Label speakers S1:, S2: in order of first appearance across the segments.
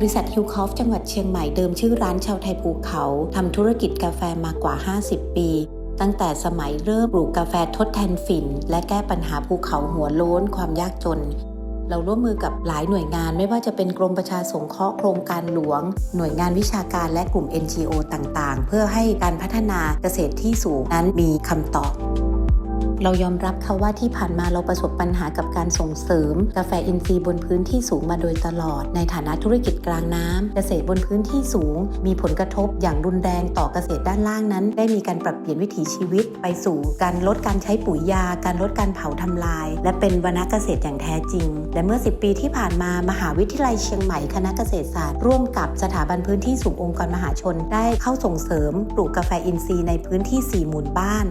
S1: บริษัทฮิวคอฟจังหวัดเชียงใหม่เดิมชื่อร้านชาวไทยภูเขาทำธุรกิจกาแฟมากว่า 50 ปี ตั้งแต่สมัยเริ่มปลูกกาแฟทดแทนฝิ่น และแก้ปัญหาภูเขาหัวโล้นความยากจน เราร่วมมือกับหลายหน่วยงานไม่ว่าจะเป็นกรมประชาสงเคราะห์โครงการหลวง หน่วยงานวิชาการและกลุ่ม NGO ต่างๆ เพื่อให้การพัฒนาเกษตรที่สูงนั้นมีคำตอบ เรายอมรับค่ะว่าที่ผ่านมาเราประสบปัญหากับการส่งเสริม กาแฟอินทรีย์บนพื้นที่สูงมาโดยตลอด ในฐานะธุรกิจกลางน้ำเกษตรบนพื้นที่สูง มีผลกระทบอย่างรุนแรงต่อเกษตรด้านล่างนั้น ได้มีการปรับเปลี่ยนวิถีชีวิต ไปสู่การลดการใช้ปุ๋ยยา การลดการเผาทำลาย และเป็นวนาเกษตรอย่างแท้จริง และเมื่อ 10 ปีที่ผ่านมามหาวิทยาลัยเชียงใหม่คณะเกษตรศาสตร์ ร่วมกับสถาบันพื้นที่สูงองค์กรมหาชน ได้เข้าส่งเสริมปลูกกาแฟอินทรีย์ในพื้นที่ 4 หมู่บ้าน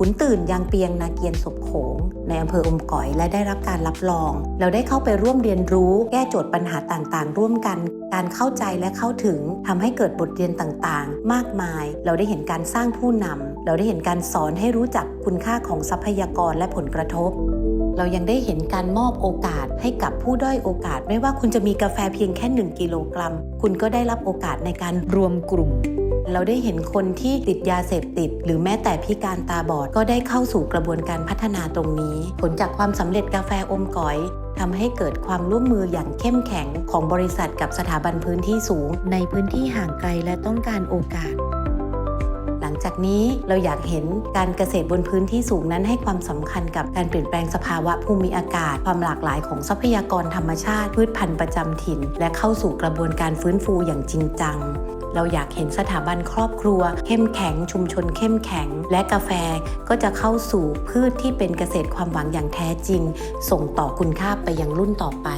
S1: ขุนตื่นยางเปียงนาเกียนศพโขง ในอำเภออมก๋อยและได้รับการรับรอง เราได้เข้าไปร่วมเรียนรู้ แก้โจทย์ปัญหาต่างๆ ร่วมกัน การเข้าใจและเข้าถึงทำให้เกิดบทเรียนต่างๆ มากมาย เราได้เห็นการสร้างผู้นำเราได้เห็นการสอนให้รู้จักคุณค่าของทรัพยากรและผลกระทบเรายังได้เห็นการมอบโอกาสให้กับผู้ด้อยโอกาส ไม่ว่าคุณจะมีกาแฟเพียงแค่ 1 กิโลกรัม คุณก็ได้รับโอกาสในการรวมกลุ่ม เราได้เห็นคนที่ติดยาเสพติด หรือแม้แต่พิการตาบอดก็ได้เข้าสู่กระบวนการพัฒนาตรงนี้ ผลจากความสำเร็จกาแฟอมก๋อยทำให้เกิดความร่วมมืออย่างเข้มแข็งของบริษัทกับสถาบันพื้นที่สูง ในพื้นที่ห่างไกลและต้องการโอกาส หลังจากนี้เราอยากเห็นการเกษตรบนพื้นที่สูงนั้นให้ความสำคัญกับการเปลี่ยนแปลงสภาวะภูมิอากาศ ความหลากหลายของทรัพยากรธรรมชาติ พืชพันธุ์ประจำถิ่น และเข้าสู่กระบวนการฟื้นฟูอย่างจริงจัง เราอยากเห็นสถาบันครอบครัว เข้มแข็งชุมชนเข้มแข็ง และกาแฟก็จะเข้าสู่พืชที่เป็นเกษตรความหวังอย่างแท้จริง ส่งต่อคุณค่าไปยังรุ่นต่อไป